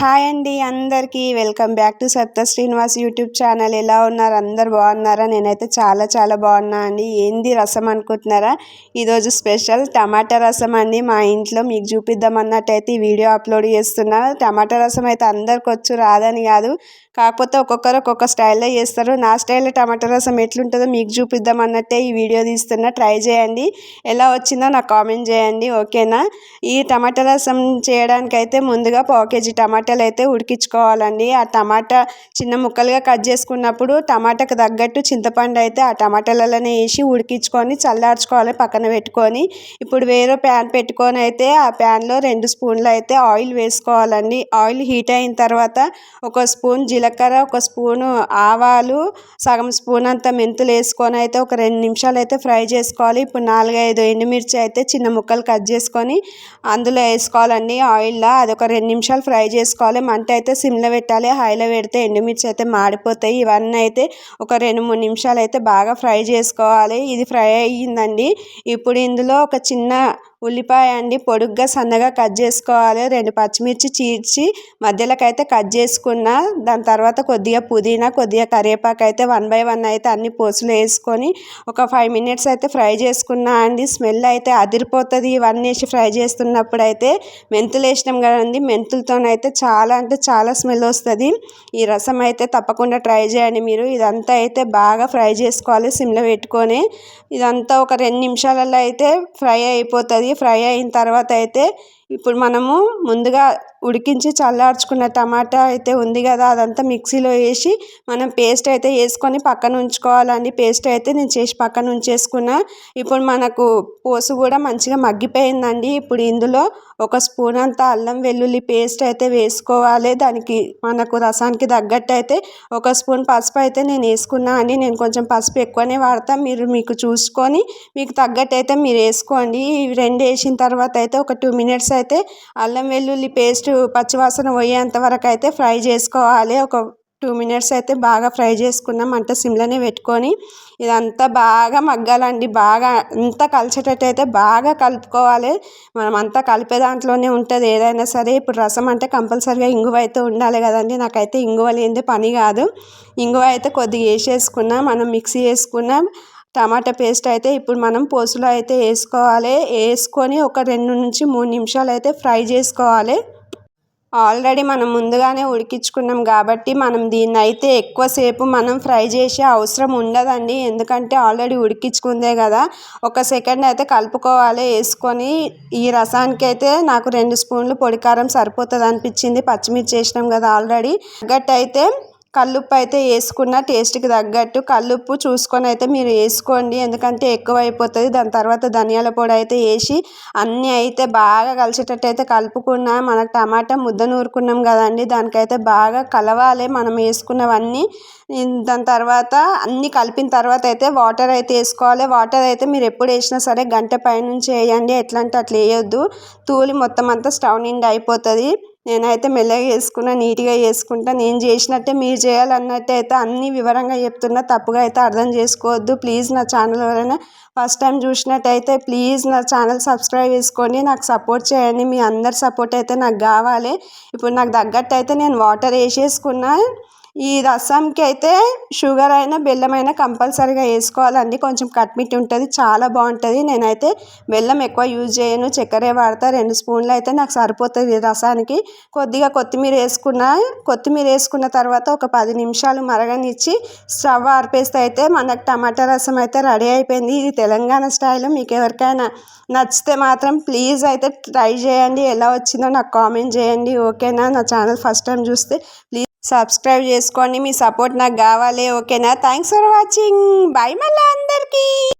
Hi అండి అందరికీ. Welcome back to Satya Srinivas YouTube channel. ఎలా ఉన్నారు? అందరు బాగున్నారా? నేనైతే చాలా చాలా బాగున్నా అండి. ఏంది రసం అనుకుంటున్నారా? ఈరోజు స్పెషల్ టమాటా రసం అండి. మా ఇంట్లో మీకు చూపిద్దామన్నట్టయితే ఈ వీడియో అప్లోడ్ చేస్తున్నా. టమాటా రసం అయితే అందరికి వచ్చు రాదని కాదు. కాకపోతే ఒక్కొక్కరు ఒక్కొక్క స్టైల్లో చేస్తారు. నా స్టైల్లో టమాటా రసం ఎట్లుంటుందో మీకు చూపిద్దాం అన్నట్టే ఈ వీడియో తీస్తున్నా. ట్రై చేయండి. ఎలా వచ్చిందో నాకు కామెంట్ చేయండి. ఓకేనా? ఈ టమాటా రసం చేయడానికి అయితే ముందుగా పావు కేజీ టమాటా టమాటాలు అయితే ఉడికించుకోవాలండి. ఆ టమాటా చిన్న ముక్కలుగా కట్ చేసుకున్నప్పుడు టమాటాకు తగ్గట్టు చింతపండు అయితే ఆ టమాటాలలోనే వేసి ఉడికించుకొని చల్లార్చుకోవాలి పక్కన పెట్టుకొని. ఇప్పుడు వేరే ప్యాన్ పెట్టుకొని అయితే ఆ ప్యాన్లో రెండు స్పూన్లు అయితే ఆయిల్ వేసుకోవాలండి. ఆయిల్ హీట్ అయిన తర్వాత ఒక స్పూన్ జీలకర్ర ఒక స్పూను ఆవాలు సగం స్పూన్ అంత మెంతులు వేసుకొని అయితే ఒక రెండు నిమిషాలు అయితే ఫ్రై చేసుకోవాలి. ఇప్పుడు నాలుగైదు ఎండుమిర్చి అయితే చిన్న ముక్కలు కట్ చేసుకొని అందులో వేసుకోవాలండి ఆయిల్లో. అది ఒక రెండు నిమిషాలు ఫ్రై చేసుకోవాలి మంట అయితే సిమ్లో పెట్టాలి. హైలో పెడితే ఎండుమిర్చి అయితే మాడిపోతాయి. ఇవన్నీ అయితే ఒక రెండు మూడు నిమిషాలు అయితే బాగా ఫ్రై చేసుకోవాలి. ఇది ఫ్రై అయ్యిందండి. ఇప్పుడు ఇందులో ఒక చిన్న ఉల్లిపాయ అండి పొడుగ్గా సన్నగా కట్ చేసుకోవాలి. రెండు పచ్చిమిర్చి చీడ్చి మధ్యలోకి అయితే కట్ చేసుకున్న దాని తర్వాత కొద్దిగా పుదీనా కొద్దిగా కరివేపాకు అయితే వన్ బై వన్ అయితే అన్ని పోసులు వేసుకొని ఒక ఫైవ్ మినిట్స్ అయితే ఫ్రై చేసుకున్నా అండి. స్మెల్ అయితే అదిరిపోతుంది. ఇవన్నీ వేసి ఫ్రై చేస్తున్నప్పుడు అయితే మెంతులు వేసినాం కదండి మెంతులతోనైతే చాలా అంటే చాలా స్మెల్ వస్తుంది. ఈ రసం అయితే తప్పకుండా ట్రై చేయండి మీరు. ఇదంతా అయితే బాగా ఫ్రై చేసుకోవాలి సిమ్లో పెట్టుకొని. ఇదంతా ఒక రెండు నిమిషాలలో అయితే ఫ్రై అయిపోతుంది. ఫ్రై అయిన తర్వాత అయితే ఇప్పుడు మనము ముందుగా ఉడికించి చల్లార్చుకున్న టమాటా అయితే ఉంది కదా అదంతా మిక్సీలో వేసి మనం పేస్ట్ అయితే వేసుకొని పక్కన ఉంచుకోవాలండి. పేస్ట్ అయితే నేను చేసి పక్కన ఉంచేసుకున్నా. ఇప్పుడు మనకు పోసు కూడా మంచిగా మగ్గిపోయిందండి. ఇప్పుడు ఇందులో ఒక స్పూన్ అంత అల్లం వెల్లుల్లి పేస్ట్ అయితే వేసుకోవాలి. దానికి మనకు రసానికి తగ్గట్టు అయితే ఒక స్పూన్ పసుపు అయితే నేను వేసుకున్నా అండి. నేను కొంచెం పసుపు ఎక్కువనే వాడతా. మీరు మీకు చూసుకొని మీకు తగ్గట్టు అయితే మీరు వేసుకోండి. ఇవి రెండు వేసిన తర్వాత అయితే ఒక టూ మినిట్స్ అయితే అల్లం వెల్లుల్లి పేస్ట్ పచ్చివాసన పోయేంత వరకు అయితే ఫ్రై చేసుకోవాలి. ఒక టూ మినిట్స్ అయితే బాగా ఫ్రై చేసుకున్నాం. అంటే సిమ్లోనే పెట్టుకొని ఇదంతా బాగా మగ్గాలండి. బాగా అంతా కలిసేటట్టు అయితే బాగా కలుపుకోవాలి. మనం అంతా కలిపే దాంట్లోనే ఉంటుంది. ఏదైనా సరే ఇప్పుడు రసం అంటే కంపల్సరీగా ఇంగువ అయితే ఉండాలి కదండి. నాకైతే ఇంగువ లేనిదే పని కాదు. ఇంగువ అయితే కొద్దిగా వేసేసుకున్నాం. మనం మిక్సీ వేసుకున్నాం. టమాటా పేస్ట్ అయితే ఇప్పుడు మనం పోసులో అయితే వేసుకోవాలి. వేసుకొని ఒక రెండు నుంచి మూడు నిమిషాలు అయితే ఫ్రై చేసుకోవాలి. ఆల్రెడీ మనం ముందుగానే ఉడికించుకున్నాం కాబట్టి మనం దీన్ని అయితే ఎక్కువసేపు మనం ఫ్రై చేసే అవసరం ఉండదండి. ఎందుకంటే ఆల్రెడీ ఉడికించుకుందే కదా. ఒక సెకండ్ అయితే కలుపుకోవాలి. వేసుకొని ఈ రసానికి అయితే నాకు రెండు స్పూన్లు పొడి కారం సరిపోతుంది అనిపించింది. పచ్చిమిర్చి వేసినాం కదా ఆల్రెడీ. గట్ అయితే కల్లుప్పు అయితే వేసుకున్న టేస్ట్కి తగ్గట్టు కల్లుప్పు చూసుకొని అయితే మీరు వేసుకోండి. ఎందుకంటే ఎక్కువ అయిపోతుంది దాని తర్వాత ధనియాల పొడి అయితే వేసి అన్నీ అయితే బాగా కలిసేటట్టు అయితే కలుపుకున్న మనకు టమాటా ముద్ద నూరుకున్నాం కదండి. దానికైతే బాగా కలవాలి మనం వేసుకున్నవన్నీ. దాని తర్వాత అన్నీ కలిపిన తర్వాత అయితే వాటర్ అయితే వేసుకోవాలి. వాటర్ అయితే మీరు ఎప్పుడు వేసినా సరే గంట పైనుంచి వేయండి. ఎట్లా అంటే అట్లా వేయొద్దు. తూలి మొత్తం అంతా స్టవ్ నిండి అయిపోతుంది. నేనైతే మెల్లగా వేసుకున్నా నీట్గా వేసుకుంటా నేను చేసినట్టే మీరు చేయాలన్నట్టు అయితే అన్ని వివరంగా చెప్తున్నా. తప్పుగా అయితే అర్థం చేసుకోవద్దు. ప్లీజ్ నా ఛానల్ ఎవరైనా ఫస్ట్ టైం చూసినట్టయితే ప్లీజ్ నా ఛానల్ సబ్స్క్రైబ్ చేసుకోండి. నాకు సపోర్ట్ చేయండి. మీ అందరి సపోర్ట్ అయితే నాకు కావాలి. ఇప్పుడు నాకు తగ్గట్టు అయితే నేను వాటర్ వేసేసుకున్నా. ఈ రసంకి అయితే షుగర్ అయినా బెల్లం అయినా కంపల్సరీగా వేసుకోవాలండి. కొంచెం కట్మిట్ ఉంటుంది చాలా బాగుంటుంది. నేనైతే బెల్లం ఎక్కువ యూజ్ చేయను. చక్కెరే వాడతా రెండు స్పూన్లు అయితే నాకు సరిపోతుంది రసానికి. కొద్దిగా కొత్తిమీర వేసుకున్న కొత్తిమీర వేసుకున్న తర్వాత ఒక పది నిమిషాలు మరగనిచ్చి స్టవ్ ఆర్పేస్తే అయితే మనకు టమాటా రసం అయితే రెడీ అయిపోయింది. ఇది తెలంగాణ స్టైల్లో మీకు ఎవరికైనా నచ్చితే మాత్రం ప్లీజ్ అయితే ట్రై చేయండి. ఎలా వచ్చిందో నాకు కామెంట్ చేయండి. ఓకేనా? నా ఛానల్ ఫస్ట్ టైం చూస్తే ప్లీజ్ సబ్స్క్రైబ్ చేసుకోండి. మీ సపోర్ట్ నాకు కావాలి. ఓకేనా థ్యాంక్స్ ఫర్ వాచింగ్ బాయ్ మళ్ళీ అందరికీ.